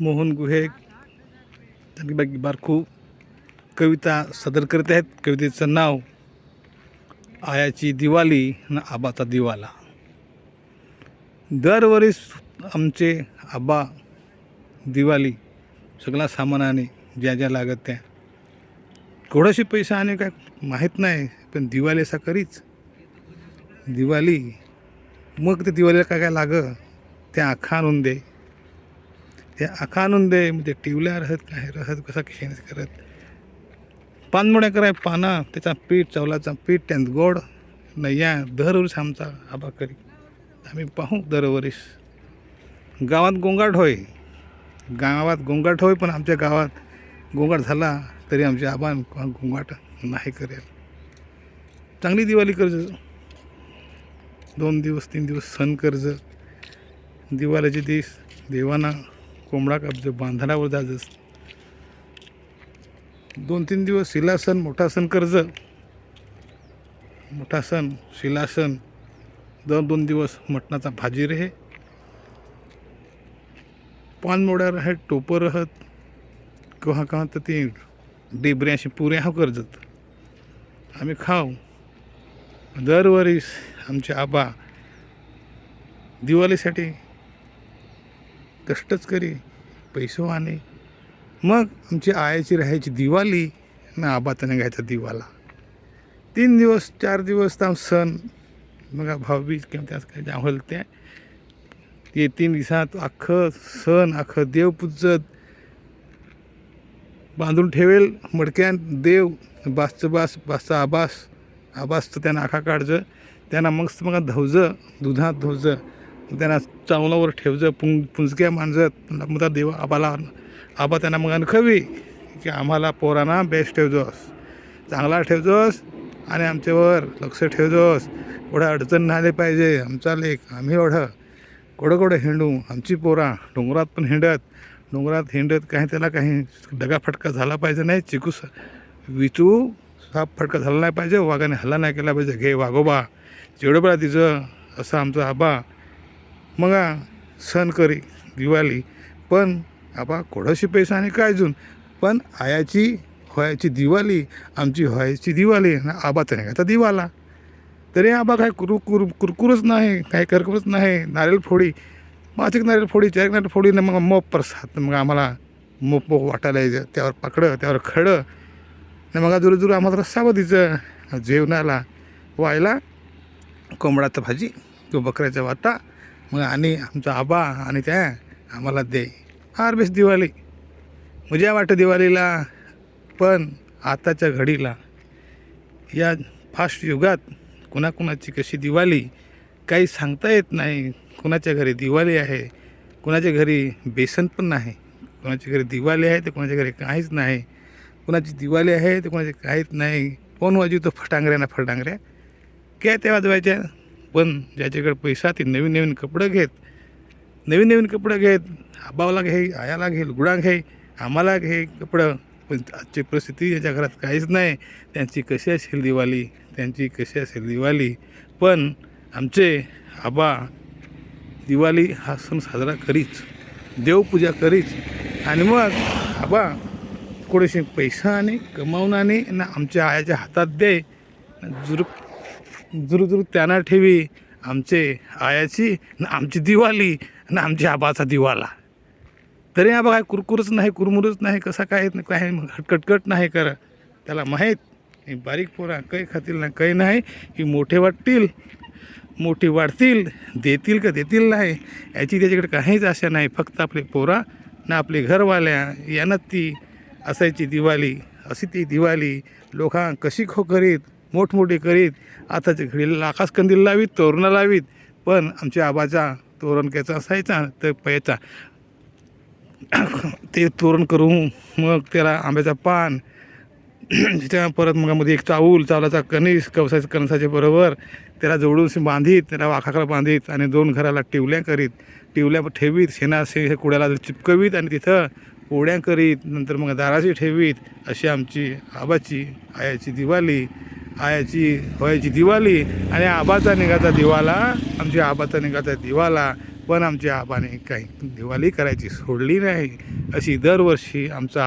मोहन गुहे बाकी बारखू कविता सादर करत आहेत. कवितेचं नाव आयाची दिवाळी न आबाचा दिवाला. दरवर्षी आमचे आबा दिवाळी सगळा सामानाने ज्या ज्या लागत त्या. थोडाशी पैसा आणि काय माहीत नाही पण दिवाळी असा करीच. दिवाळी मग ते दिवाळीला काय काय लागं ते आखा आणून दे. ते आखानून दे मग ते टिवल्या रहत काय रहत कसा खेळ करत? पानमुड्या कराय पाना त्याचा पीठ चवलाचा पीठ त्यांत गोड नय्या दरवर्षी आमचा आबा करी. आम्ही पाहू दरवर्षी. गावात गोंगाट होय. गावात गोंगाट होय पण आमच्या गावात गोंगाट झाला तरी आमच्या आबान गोंगाट नाही करेल. चांगली दिवाळी कर्ज. दोन दिवस तीन दिवस सण कर्ज. दिवाळीचे दिस देवांना कोंबडा कब्ज बांधणावर जाजस दोन तीन दिवस शिलासन मोठा सण कर्ज. मोठा सण शिलासन. दर दोन दिवस मटणाचा भाजी रहे. पानमोड्या रह टोपं राहत. कहा कहा तर ते डेबऱ्याशी पुऱ्या हा कर्जत. आम्ही खाऊ. दरवर्षी आमचे आबा दिवाळीसाठी कष्टच करी पैसे आणे मग आमची आयाची राहायची दिवाळी ना आबाचा घ्यायचा दिवाला. तीन दिवस चार दिवस तर सण. मग भाऊबीज किंवा त्यास काय ज्या त्या ते तीन दिवसात अख्खं सण अख्खं देव पूजत. बांधून ठेवेल मडक्यान देव. बासचं बास बासचा आबास. आबासचं त्यांना आखा काढजं. त्यांना मस्त मग धवजं दुधात धवजं. त्यांना चावलावर ठेवजं पुं पुंजक्या मांजत मुदा देव आबाला आबा त्यांना मग खवी की आम्हाला पोरांना बेस्ट ठेवजोस. चांगला ठेवजोस आणि आमच्यावर लक्ष ठेवजोस. एवढं अडचण नाही आली पाहिजे. आमचा लेख आम्ही एवढं. कोडं कोडं हिंडू. आमची पोरा डोंगरात पण हिंडत. डोंगरात हिंडत काही त्याला काही डगा फटका झाला पाहिजे नाही. चिकूस विचू साप फटका झाला नाही पाहिजे. वाघाने हल्ला नाही केला पाहिजे. घे वाघोबा. जेवढं बळा तिचं. असं आमचं आबा मग सण करी दिवाळी पण आपा कोडोशी पैसा आणि काय पण आयाची व्हायची दिवाळी आमची व्हायची दिवाळी आबा आबाचा नाही आता दिवाला. तरी आबा काय कुरु कुर कुरकुरच नाही काय करकुरच नाही नारळ फोडी. मासिक नारळ फोडी चार एक नारळ फोडी ना मग मोप प्रसाद मग आम्हाला मोप मोप वाटायला यायचं. त्यावर पकडं त्यावर खडं. आणि मग जुरू जुरू आम्हाला रस्सा जेवणाला व्हायला कोंबडाचं भाजी किंवा बकऱ्याचा वाटा मग आणि आमचा आबा आणि त्या आम्हाला दे. फार बेस्ट दिवाळी. मजा वाटतं दिवाळीला पण आताच्या घडीला या फास्ट युगात कुणाकुणाची कशी दिवाळी काही सांगता येत नाही. कुणाच्या घरी दिवाळी आहे कुणाच्या घरी बेसन पण नाही. कुणाच्या घरी दिवाळी आहे तर कुणाच्या घरी काहीच नाही. कुणाची दिवाळी आहे तर कुणाची काहीच नाही. कोण वाजवतो फटांगऱ्या ना फटांगऱ्या. काय त्या वाजवायच्या? पण ज्याच्याकडे पैसा ती नवीन नवीन कपडं घेत नवीन नवीन कपडं घेत आबावला घे आयाला घे लुगडा घे आम्हाला घे कपडं. पण आजची परिस्थिती याच्या घरात काहीच नाही. त्यांची कशी असेल दिवाळी? त्यांची कशी असेल दिवाळी? पण आमचे आबा दिवाळी हा सण साजरा करीच देवपूजा करीच आणि मग आबा थोडेसे पैसा आणि कमावून आणि ना आमच्या आयाच्या हातात दे. जुरू जुरू जुरू त्यांना ठेवी. आमचे आयाची ना आमची दिवाळी ना आमच्या आबाचा दिवाला. तरी आबा काय कुरकुरच नाही कुरमुरच नाही कसा काय नाही काय हटकटकट नाही कर त्याला माहीत हे बारीक पोरा काही खातील ना काही नाही ही मोठे वाटतील मोठी वाढतील देतील का देतील नाही याची त्याच्याकडे काहीच आशा नाही. फक्त आपले पोरा ना आपले घरवाल्या यानं ती असायची दिवाळी अशी ती दिवाळी लोकां कशी खो करीत मोठमोठे करीत आताच्या घडीला आकाशकंदील लावीत तोरणं लावीत पण आमच्या आबाचा तोरण घ्यायचा असायचा तर पयाचा ते तोरण करून मग त्याला आंब्याचा पान त्याच्या परत मग मध्ये एक चाऊल चावलाचा कणीस कवसाच्या कणसाच्या बरोबर त्याला जोडून बांधीत त्याला वाखाकडे बांधीत आणि दोन घराला टिवल्या करीत. टिवल्या ठेवीत शेणा शे कुड्याला चिपकवीत आणि तिथं पोळ्या करीत नंतर मग दाराची ठेवीत अशी आमची आबाची आयाची दिवाळी आयाची व्हायची दिवाळी आणि आबाचा निघाचा दिवाला. आमच्या आबाचा निघाचा दिवाला पण आमच्या आबाने काही दिवाळी करायची सोडली नाही. अशी दरवर्षी आमचा